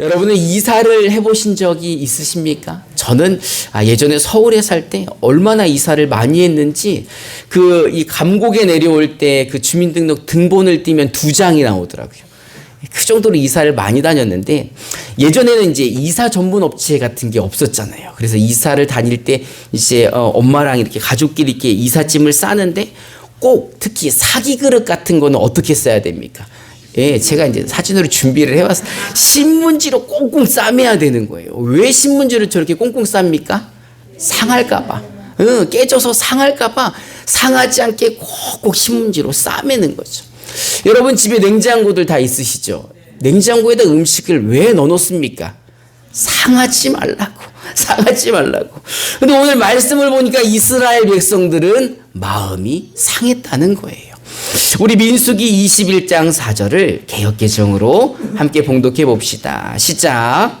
여러분은 이사를 해보신 적이 있으십니까? 저는 아, 예전에 서울에 살 때 얼마나 이사를 많이 했는지 그 이 감곡에 내려올 때 그 주민등록 등본을 띄면 두 장이 나오더라고요. 그 정도로 이사를 많이 다녔는데 예전에는 이제 이사 전문 업체 같은 게 없었잖아요. 그래서 이사를 다닐 때 이제 어, 엄마랑 이렇게 가족끼리 이렇게 이삿짐을 싸는데 꼭 특히 사기 그릇 같은 거는 어떻게 써야 됩니까? 예, 제가 이제 사진으로 준비를 해왔어. 신문지로 꽁꽁 싸매야 되는 거예요. 왜 신문지를 저렇게 꽁꽁 쌉니까? 상할까봐. 응, 깨져서 상할까봐 상하지 않게 꼭꼭 신문지로 싸매는 거죠. 여러분 집에 냉장고들 다 있으시죠? 냉장고에다 음식을 왜 넣어놓습니까? 상하지 말라고. 상하지 말라고. 근데 오늘 말씀을 보니까 이스라엘 백성들은 마음이 상했다는 거예요. 우리 민수기 21장 4절을 개혁 개정으로 함께 봉독해 봅시다. 시작.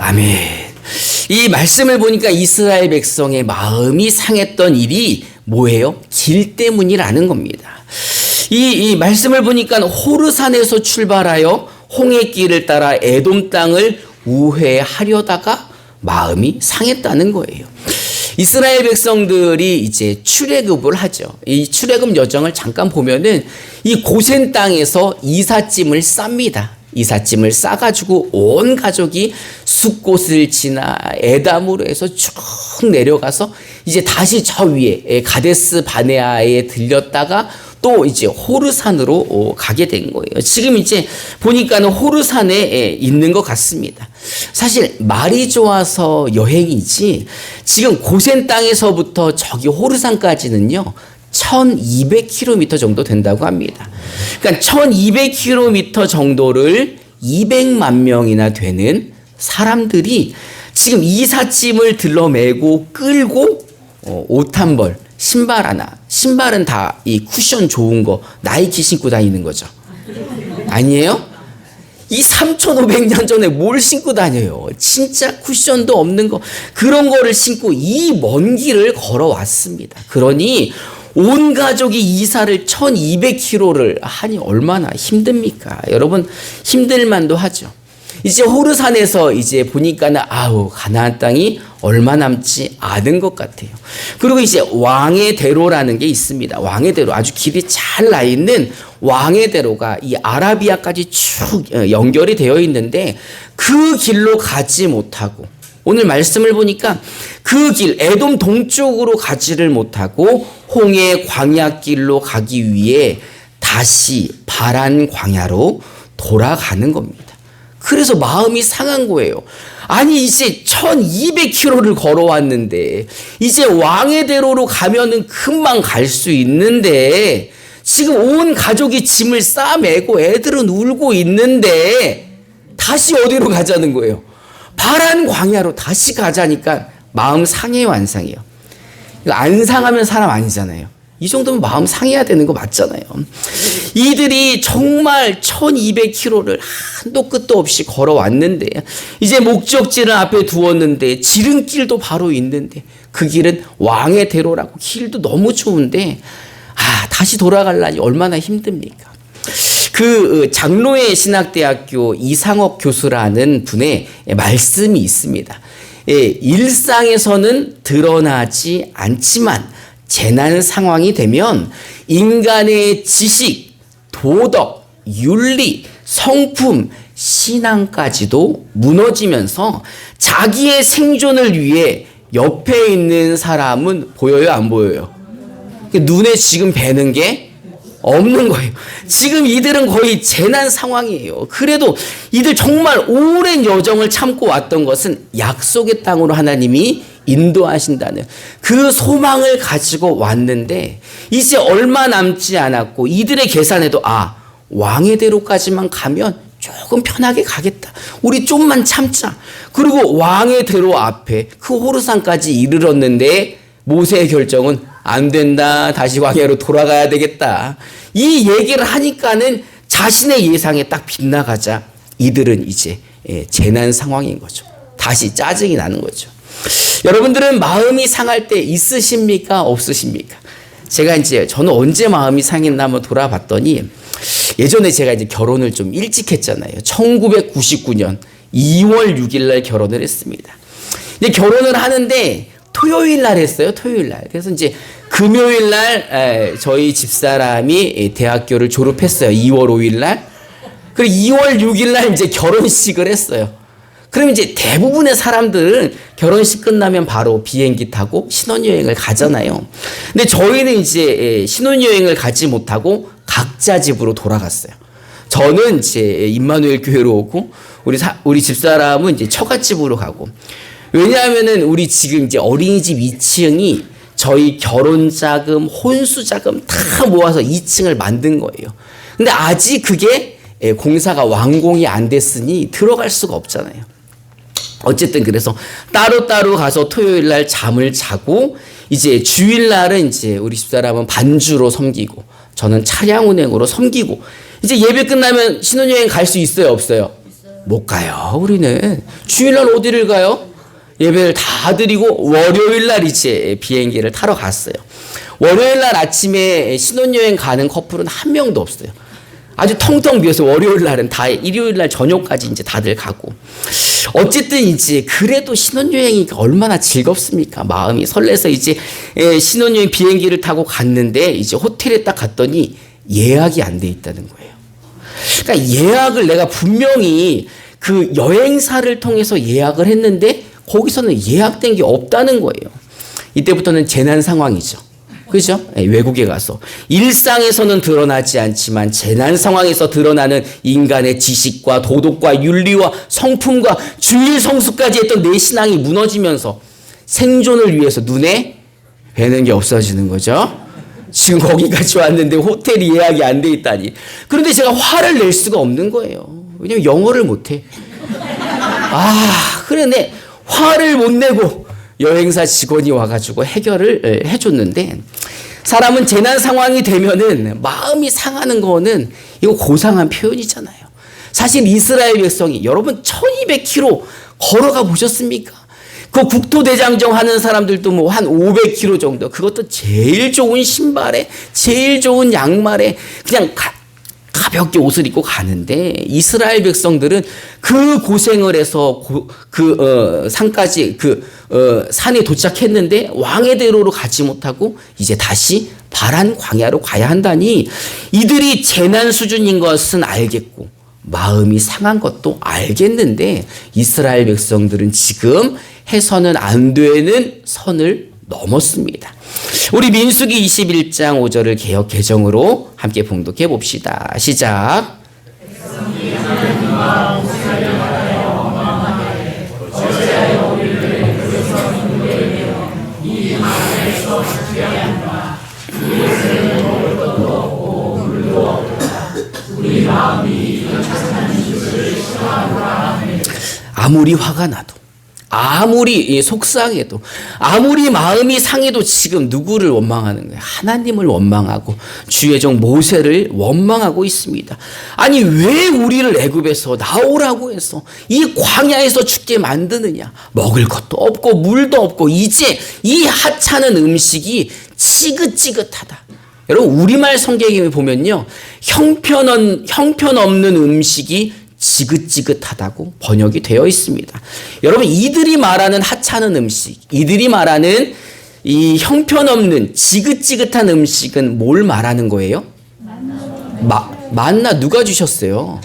아멘. 이 말씀을 보니까 이스라엘 백성의 마음이 상했던 일이 뭐예요? 길 때문이라는 겁니다. 이, 이 말씀을 보니까 호르산에서 출발하여 홍해 길을 따라 에돔 땅을 우회하려다가 마음이 상했다는 거예요. 이스라엘 백성들이 이제 출애굽을 하죠. 이 출애굽 여정을 잠깐 보면은 이 고센 땅에서 이삿짐을 쌉니다. 이삿짐을 싸가지고 온 가족이 숲곳을 지나 에담으로 해서 쭉 내려가서 이제 다시 저 위에 가데스 바네아에 들렸다가 또 이제 호르산으로 어, 가게 된 거예요. 지금 이제 보니까는 호르산에 있는 것 같습니다. 사실 말이 좋아서 여행이지 지금 고센 땅에서부터 저기 호르산까지는요. 1200km 정도 된다고 합니다. 그러니까 1200km 정도를 200만 명이나 되는 사람들이 지금 이삿짐을 들러매고 끌고 어, 옷한 벌, 신발 하나, 신발은 다 이 쿠션 좋은 거 나이키 신고 다니는 거죠. 아니에요? 이 3,500년 전에 뭘 신고 다녀요? 진짜 쿠션도 없는 거, 그런 거를 신고 이 먼 길을 걸어왔습니다. 그러니 온 가족이 이사를 1200km를 하니 얼마나 힘듭니까? 여러분, 힘들만도 하죠. 이제 호르산에서 이제 보니까는 아우 가나안 땅이 얼마 남지 않은 것 같아요. 그리고 이제 왕의 대로라는 게 있습니다. 왕의 대로 아주 길이 잘 나 있는 왕의 대로가 이 아라비아까지 쭉 연결이 되어 있는데 그 길로 가지 못하고 오늘 말씀을 보니까 그 길, 에돔 동쪽으로 가지를 못하고 홍해 광야길로 가기 위해 다시 바란 광야로 돌아가는 겁니다. 그래서 마음이 상한 거예요. 아니, 이제 1200km를 걸어왔는데, 이제 왕의 대로로 가면은 금방 갈 수 있는데, 지금 온 가족이 짐을 싸매고 애들은 울고 있는데, 다시 어디로 가자는 거예요? 파란 광야로 다시 가자니까 마음 상해요, 안 상해요? 안 상하면 사람 아니잖아요. 이 정도면 마음 상해야 되는 거 맞잖아요. 이들이 정말 1200km를 한도 끝도 없이 걸어왔는데, 이제 목적지를 앞에 두었는데, 지름길도 바로 있는데, 그 길은 왕의 대로라고 길도 너무 좋은데, 아, 다시 돌아가려니 얼마나 힘듭니까? 그 장로의 신학대학교 이상업 교수라는 분의 말씀이 있습니다. 예, 일상에서는 드러나지 않지만 재난 상황이 되면 인간의 지식, 도덕, 윤리, 성품, 신앙까지도 무너지면서 자기의 생존을 위해 옆에 있는 사람은 보여요, 안 보여요? 눈에 지금 뵈는 게 없는 거예요. 지금 이들은 거의 재난 상황이에요. 그래도 이들 정말 오랜 여정을 참고 왔던 것은 약속의 땅으로 하나님이 인도하신다는 그 소망을 가지고 왔는데 이제 얼마 남지 않았고 이들의 계산에도 아 왕의 대로까지만 가면 조금 편하게 가겠다. 우리 좀만 참자. 그리고 왕의 대로 앞에 그 호르산까지 이르렀는데 모세의 결정은 안 된다. 다시 광야로 돌아가야 되겠다. 이 얘기를 하니까는 자신의 예상에 딱 빗나가자 이들은 이제 재난 상황인 거죠. 다시 짜증이 나는 거죠. 여러분들은 마음이 상할 때 있으십니까? 없으십니까? 제가 이제 저는 언제 마음이 상했나 한번 돌아봤더니 예전에 제가 이제 결혼을 좀 일찍 했잖아요. 1999년 2월 6일 날 결혼을 했습니다. 이제 결혼을 하는데 토요일 날 했어요. 토요일 날. 그래서 이제 금요일 날 저희 집사람이 대학교를 졸업했어요. 2월 5일 날. 그리고 2월 6일 날 이제 결혼식을 했어요. 그럼 이제 대부분의 사람들은 결혼식 끝나면 바로 비행기 타고 신혼여행을 가잖아요. 근데 저희는 이제 신혼여행을 가지 못하고 각자 집으로 돌아갔어요. 저는 이제 임마누엘 교회로 오고 우리 사, 우리 집사람은 이제 처갓집으로 가고 왜냐하면은 우리 지금 이제 어린이집 2층이 저희 결혼 자금, 혼수 자금 다 모아서 2층을 만든 거예요. 근데 아직 그게 공사가 완공이 안 됐으니 들어갈 수가 없잖아요. 어쨌든 그래서 따로따로 가서 토요일 날 잠을 자고 이제 주일 날은 이제 우리 집사람은 반주로 섬기고 저는 차량 운행으로 섬기고 이제 예배 끝나면 신혼여행 갈 수 있어요 없어요? 못 가요 우리는 주일 날 어디를 가요? 예배를 다 드리고 월요일 날 이제 비행기를 타러 갔어요. 월요일 날 아침에 신혼여행 가는 커플은 한 명도 없어요. 아주 텅텅 비어서 월요일 날은 다 일요일 날 저녁까지 이제 다들 가고 어쨌든 이제 그래도 신혼여행이 얼마나 즐겁습니까 마음이 설레서 이제 예, 신혼여행 비행기를 타고 갔는데 이제 호텔에 딱 갔더니 예약이 안 돼 있다는 거예요. 그러니까 예약을 내가 분명히 그 여행사를 통해서 예약을 했는데 거기서는 예약된 게 없다는 거예요. 이때부터는 재난 상황이죠. 그죠? 네, 외국에 가서. 일상에서는 드러나지 않지만 재난 상황에서 드러나는 인간의 지식과 도덕과 윤리와 성품과 주일 성수까지 했던 내 신앙이 무너지면서 생존을 위해서 눈에 뵈는 게 없어지는 거죠. 지금 거기까지 왔는데 호텔이 예약이 안 돼 있다니. 그런데 제가 화를 낼 수가 없는 거예요. 왜냐면 영어를 못해. 아, 그런데 화를 못 내고 여행사 직원이 와가지고 해결을 해줬는데 사람은 재난 상황이 되면은 마음이 상하는 거는 이거 고상한 표현이잖아요. 사실 이스라엘 백성이 여러분 1200km 걸어가 보셨습니까? 그 국토대장정 하는 사람들도 뭐 한 500km 정도. 그것도 제일 좋은 신발에, 제일 좋은 양말에 그냥 가, 가볍게 옷을 입고 가는데 이스라엘 백성들은 그 고생을 해서 고, 그 어, 산까지 그 어, 산에 도착했는데 왕의 대로로 가지 못하고 이제 다시 바란 광야로 가야 한다니 이들이 재난 수준인 것은 알겠고 마음이 상한 것도 알겠는데 이스라엘 백성들은 지금 해서는 안 되는 선을 넘었습니다. 우리 민수기 21장 5절을 개혁 개정으로 함께 봉독해 봅시다. 시작. 아무리 화가 나도 아무리 속상해도 아무리 마음이 상해도 지금 누구를 원망하는 거예요? 하나님을 원망하고 주의 종 모세를 원망하고 있습니다. 아니 왜 우리를 애굽에서 나오라고 해서 이 광야에서 죽게 만드느냐? 먹을 것도 없고 물도 없고 이제 이 하찮은 음식이 지긋지긋하다. 여러분 우리말 성경에 보면요 형편 형편없는 음식이 지긋지긋하다고 번역이 되어 있습니다. 여러분 이들이 말하는 하찮은 음식, 이들이 말하는 이 형편없는 지긋지긋한 음식은 뭘 말하는 거예요? 마, 만나 누가 주셨어요?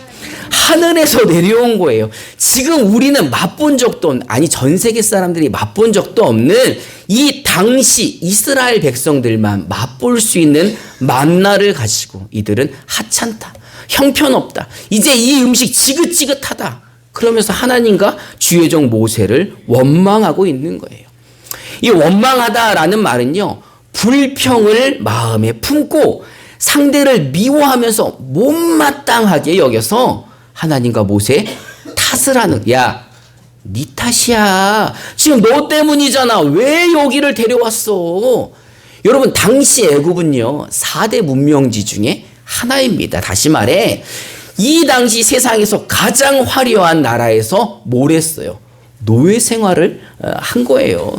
하늘에서 내려온 거예요. 지금 우리는 맛본 적도 아니 전 세계 사람들이 맛본 적도 없는 이 당시 이스라엘 백성들만 맛볼 수 있는 만나를 가지고 이들은 하찮다. 형편없다. 이제 이 음식 지긋지긋하다. 그러면서 하나님과 주의 종 모세를 원망하고 있는 거예요. 이 원망하다라는 말은요, 불평을 마음에 품고 상대를 미워하면서 못마땅하게 여겨서 하나님과 모세 탓을 하는, 야, 네 탓이야. 지금 너 때문이잖아. 왜 여기를 데려왔어? 여러분, 당시 애굽은요, 4대 문명지 중에 하나입니다. 다시 말해 이 당시 세상에서 가장 화려한 나라에서 뭘 했어요? 노예 생활을 어, 한 거예요.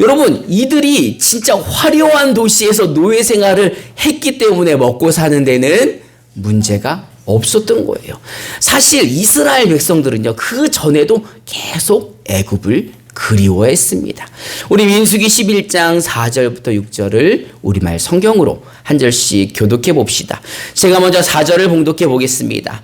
여러분, 이들이 진짜 화려한 도시에서 노예 생활을 했기 때문에 먹고 사는 데는 문제가 없었던 거예요. 사실 이스라엘 백성들은요, 그 전에도 계속 애굽을 그리워했습니다. 우리 민수기 11장 4절부터 6절을 우리말 성경으로 한 절씩 교독해 봅시다. 제가 먼저 4절을 봉독해 보겠습니다.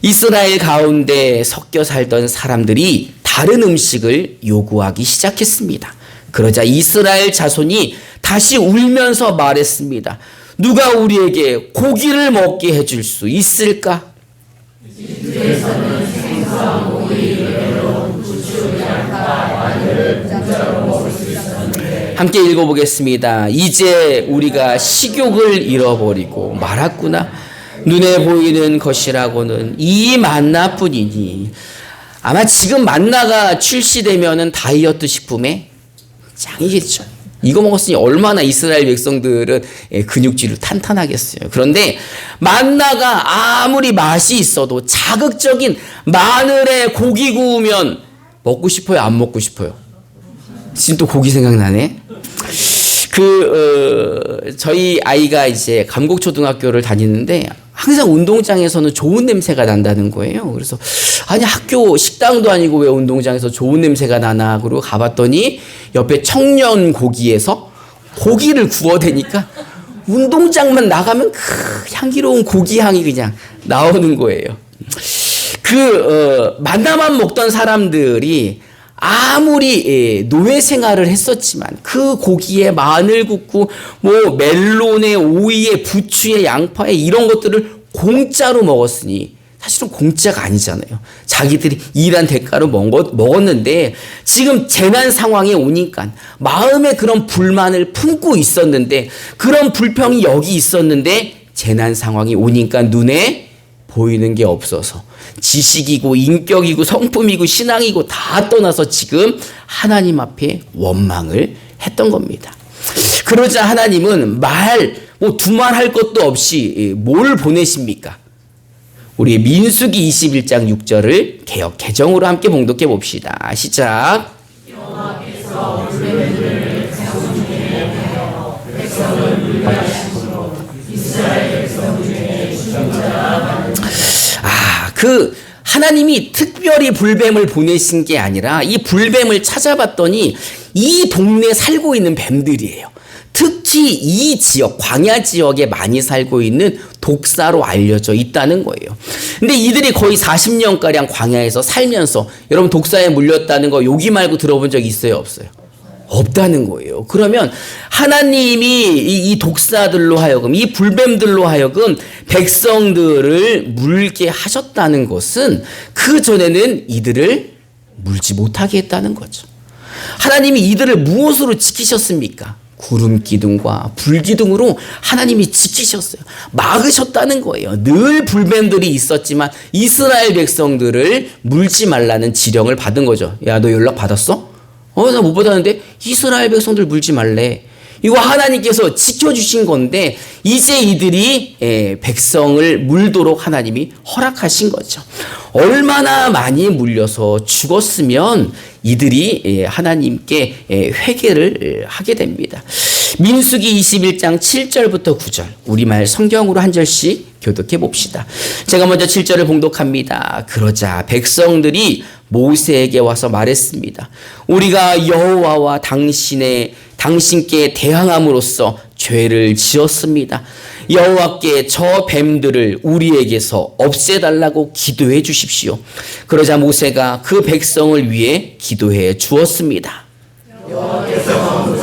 이스라엘 가운데 섞여 살던 사람들이 다른 음식을 요구하기 시작했습니다. 그러자 이스라엘 자손이 다시 울면서 말했습니다. 누가 우리에게 고기를 먹게 해줄 수 있을까? 함께 읽어보겠습니다. 이제 우리가 식욕을 잃어버리고 말았구나. 눈에 보이는 것이라고는 이 만나뿐이니 아마 지금 만나가 출시되면은 다이어트 식품의 짱이겠죠. 이거 먹었으니 얼마나 이스라엘 백성들은 예, 근육질을 탄탄하겠어요. 그런데 만나가 아무리 맛이 있어도 자극적인 마늘에 고기 구우면 먹고 싶어요? 안 먹고 싶어요? 지금 또 고기 생각나네. 그 어, 저희 아이가 이제 감곡초등학교를 다니는데 항상 운동장에서는 좋은 냄새가 난다는 거예요. 그래서 아니 학교 식당도 아니고 왜 운동장에서 좋은 냄새가 나나 그러고 가봤더니 옆에 청년 고기에서 고기를 구워대니까 운동장만 나가면 그 향기로운 고기 향이 그냥 나오는 거예요. 그 어, 만나만 먹던 사람들이 아무리 예, 노예 생활을 했었지만 그 고기에 마늘 굽고 뭐 멜론에 오이에 부추에 양파에 이런 것들을 공짜로 먹었으니 사실은 공짜가 아니잖아요. 자기들이 일한 대가로 먹었, 먹었는데 지금 재난 상황에 오니까 마음에 그런 불만을 품고 있었는데 그런 불평이 여기 있었는데 재난 상황이 오니까 눈에 보이는 게 없어서 지식이고 인격이고 성품이고 신앙이고 다 떠나서 지금 하나님 앞에 원망을 했던 겁니다. 그러자 하나님은 말, 뭐 두말할 것도 없이 뭘 보내십니까? 우리 민수기 21장 6절을 개혁 개정으로 함께 봉독해 봅시다. 시작. 그 하나님이 특별히 불뱀을 보내신 게 아니라 이 불뱀을 찾아봤더니 이 동네 살고 있는 뱀들이에요. 특히 이 지역, 광야 지역에 많이 살고 있는 독사로 알려져 있다는 거예요. 근데 이들이 거의 40년가량 광야에서 살면서 여러분 독사에 물렸다는 거 여기 말고 들어본 적 있어요? 없어요? 없다는 거예요. 그러면 하나님이 이, 독사들로 하여금 이 불뱀들로 하여금 백성들을 물게 하셨다는 것은 그 전에는 이들을 물지 못하게 했다는 거죠. 하나님이 이들을 무엇으로 지키셨습니까? 구름 기둥과 불 기둥으로 하나님이 지키셨어요. 막으셨다는 거예요. 늘 불뱀들이 있었지만 이스라엘 백성들을 물지 말라는 지령을 받은 거죠. 야, 너 연락 받았어? 어, 나 못 받았는데 이스라엘 백성들 물지 말래. 이거 하나님께서 지켜주신 건데 이제 이들이 예, 백성을 물도록 하나님이 허락하신 거죠. 얼마나 많이 물려서 죽었으면 이들이 예, 하나님께 예, 회개를 하게 됩니다. 민수기 21장 7절부터 9절 우리말 성경으로 한 절씩 교독해 봅시다. 제가 먼저 7절을 봉독합니다. 그러자 백성들이 모세에게 와서 말했습니다. 우리가 여호와와 당신의 당신께 대항함으로써 죄를 지었습니다. 여호와께 저 뱀들을 우리에게서 없애달라고 기도해 주십시오. 그러자 모세가 그 백성을 위해 기도해 주었습니다. 여호와께서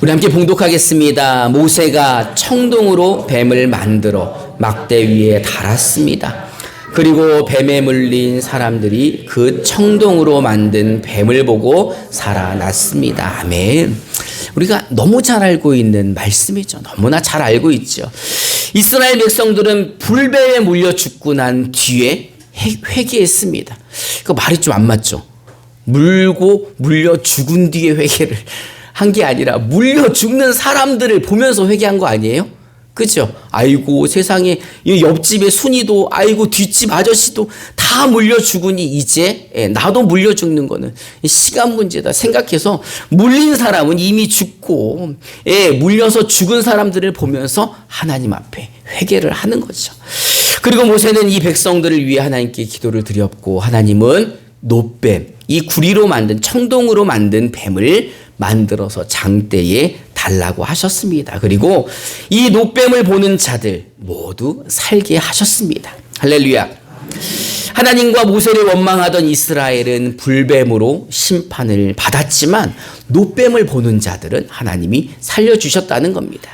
우리 함께 봉독하겠습니다. 모세가 청동으로 뱀을 만들어 막대 위에 달았습니다. 그리고 뱀에 물린 사람들이 그 청동으로 만든 뱀을 보고 살아났습니다. 아멘. 우리가 너무 잘 알고 있는 말씀이죠. 너무나 잘 알고 있죠. 이스라엘 백성들은 불뱀에 물려 죽고 난 뒤에 회개했습니다. 그 말이 좀 안 맞죠. 물고 물려 죽은 뒤에 회개를 한 게 아니라 물려 죽는 사람들을 보면서 회개한 거 아니에요? 그죠? 아이고 세상에 이 옆집의 순이도 아이고 뒷집 아저씨도 다 물려 죽으니 이제 예, 나도 물려 죽는 거는 시간 문제다 생각해서 물린 사람은 이미 죽고 예, 물려서 죽은 사람들을 보면서 하나님 앞에 회개를 하는 거죠. 그리고 모세는 이 백성들을 위해 하나님께 기도를 드렸고 하나님은 노뱀 이 구리로 만든 청동으로 만든 뱀을 만들어서 장대에 달라고 하셨습니다. 그리고 이 노뱀을 보는 자들 모두 살게 하셨습니다. 할렐루야. 하나님과 모세를 원망하던 이스라엘은 불뱀으로 심판을 받았지만 노뱀을 보는 자들은 하나님이 살려주셨다는 겁니다.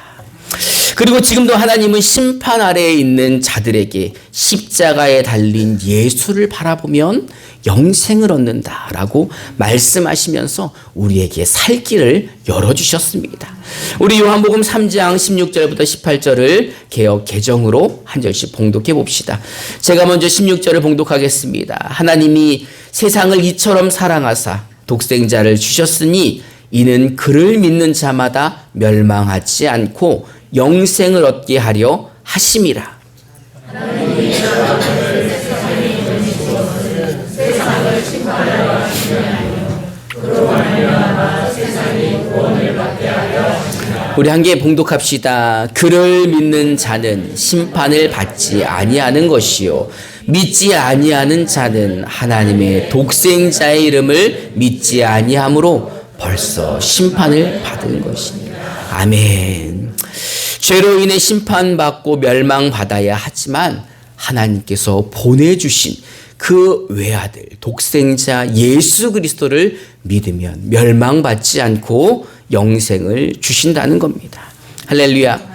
그리고 지금도 하나님은 심판 아래에 있는 자들에게 십자가에 달린 예수를 바라보면 영생을 얻는다라고 말씀하시면서 우리에게 살 길을 열어주셨습니다. 우리 요한복음 3장 16절부터 18절을 개혁 개정으로 한 절씩 봉독해 봅시다. 제가 먼저 16절을 봉독하겠습니다. 하나님이 세상을 이처럼 사랑하사 독생자를 주셨으니 이는 그를 믿는 자마다 멸망하지 않고 영생을 얻게 하려 하심이라. 우리 함께 봉독합시다. 그를 믿는 자는 심판을 받지 아니하는 것이요 믿지 아니하는 자는 하나님의 독생자의 이름을 믿지 아니하므로 벌써 심판을 받은 것입니다. 아멘. 죄로 인해 심판받고 멸망받아야 하지만 하나님께서 보내주신 그 외아들 독생자 예수 그리스도를 믿으면 멸망받지 않고 영생을 주신다는 겁니다. 할렐루야.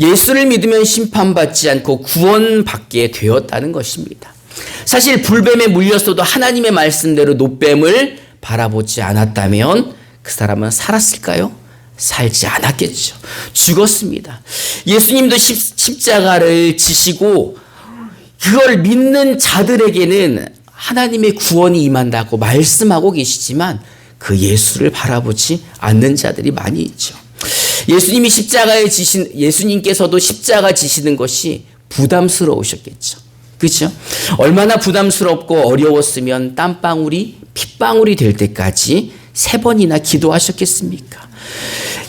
예수를 믿으면 심판받지 않고 구원받게 되었다는 것입니다. 사실 불뱀에 물렸어도 하나님의 말씀대로 노뱀을 바라보지 않았다면 그 사람은 살았을까요? 살지 않았겠죠. 죽었습니다. 예수님도 십, 자가를 지시고 그걸 믿는 자들에게는 하나님의 구원이 임한다고 말씀하고 계시지만 그 예수를 바라보지 않는 자들이 많이 있죠. 예수님이 십자가에 지신 예수님께서도 십자가 지시는 것이 부담스러우셨겠죠. 그렇죠? 얼마나 부담스럽고 어려웠으면 땀방울이 핏방울이 될 때까지 세 번이나 기도하셨겠습니까?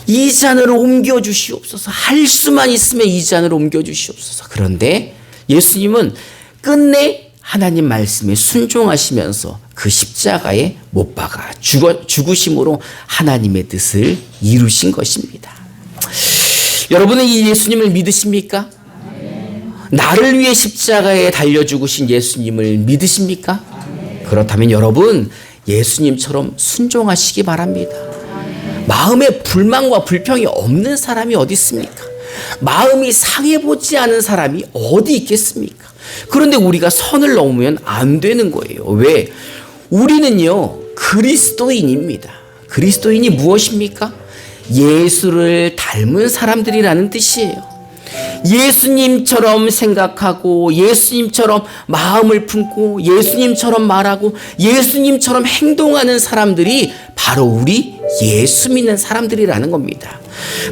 이 잔을 옮겨 주시옵소서. 할 수만 있으면 이 잔을 옮겨 주시옵소서. 그런데 예수님은 끝내 하나님 말씀에 순종하시면서 그 십자가에 못 박아 죽어, 죽으심으로 하나님의 뜻을 이루신 것입니다. 여러분은 이 예수님을 믿으십니까? 나를 위해 십자가에 달려 죽으신 예수님을 믿으십니까? 그렇다면 여러분 예수님처럼 순종하시기 바랍니다. 마음에 불만과 불평이 없는 사람이 어디 있습니까? 마음이 상해 보지 않은 사람이 어디 있겠습니까? 그런데 우리가 선을 넘으면 안 되는 거예요. 왜? 우리는요, 그리스도인입니다. 그리스도인이 무엇입니까? 예수를 닮은 사람들이라는 뜻이에요. 예수님처럼 생각하고 예수님처럼 마음을 품고 예수님처럼 말하고 예수님처럼 행동하는 사람들이 바로 우리 예수 믿는 사람들이라는 겁니다.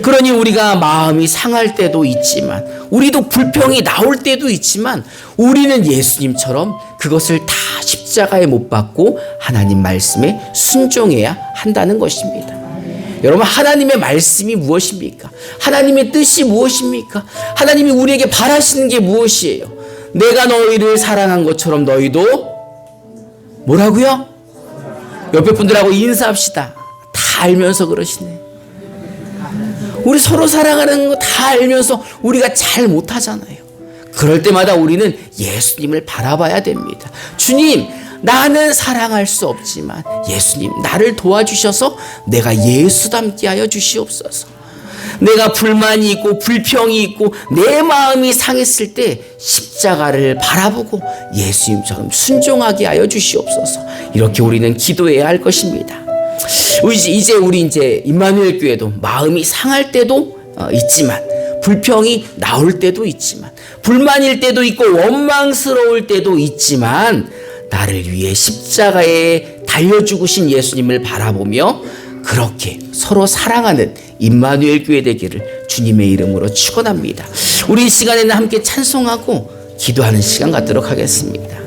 그러니 우리가 마음이 상할 때도 있지만 우리도 불평이 나올 때도 있지만 우리는 예수님처럼 그것을 다 십자가에 못 박고 하나님 말씀에 순종해야 한다는 것입니다. 여러분 하나님의 말씀이 무엇입니까? 하나님의 뜻이 무엇입니까? 하나님이 우리에게 바라시는 게 무엇이에요? 내가 너희를 사랑한 것처럼 너희도 뭐라고요? 옆에 분들하고 인사합시다. 다 알면서 그러시네. 우리 서로 사랑하는 거 다 알면서 우리가 잘 못하잖아요. 그럴 때마다 우리는 예수님을 바라봐야 됩니다. 주님, 나는 사랑할 수 없지만 예수님 나를 도와주셔서 내가 예수 닮게 하여 주시옵소서. 내가 불만이 있고 불평이 있고 내 마음이 상했을 때 십자가를 바라보고 예수님처럼 순종하게 하여 주시옵소서. 이렇게 우리는 기도해야 할 것입니다. 이제 우리 이제 임마누엘 교회도 마음이 상할 때도 어, 있지만 불평이 나올 때도 있지만 불만일 때도 있고 원망스러울 때도 있지만 나를 위해 십자가에 달려 죽으신 예수님을 바라보며 그렇게 서로 사랑하는 임마누엘 교회 되기를 주님의 이름으로 축원합니다. 우리 이 시간에는 함께 찬송하고 기도하는 시간 갖도록 하겠습니다.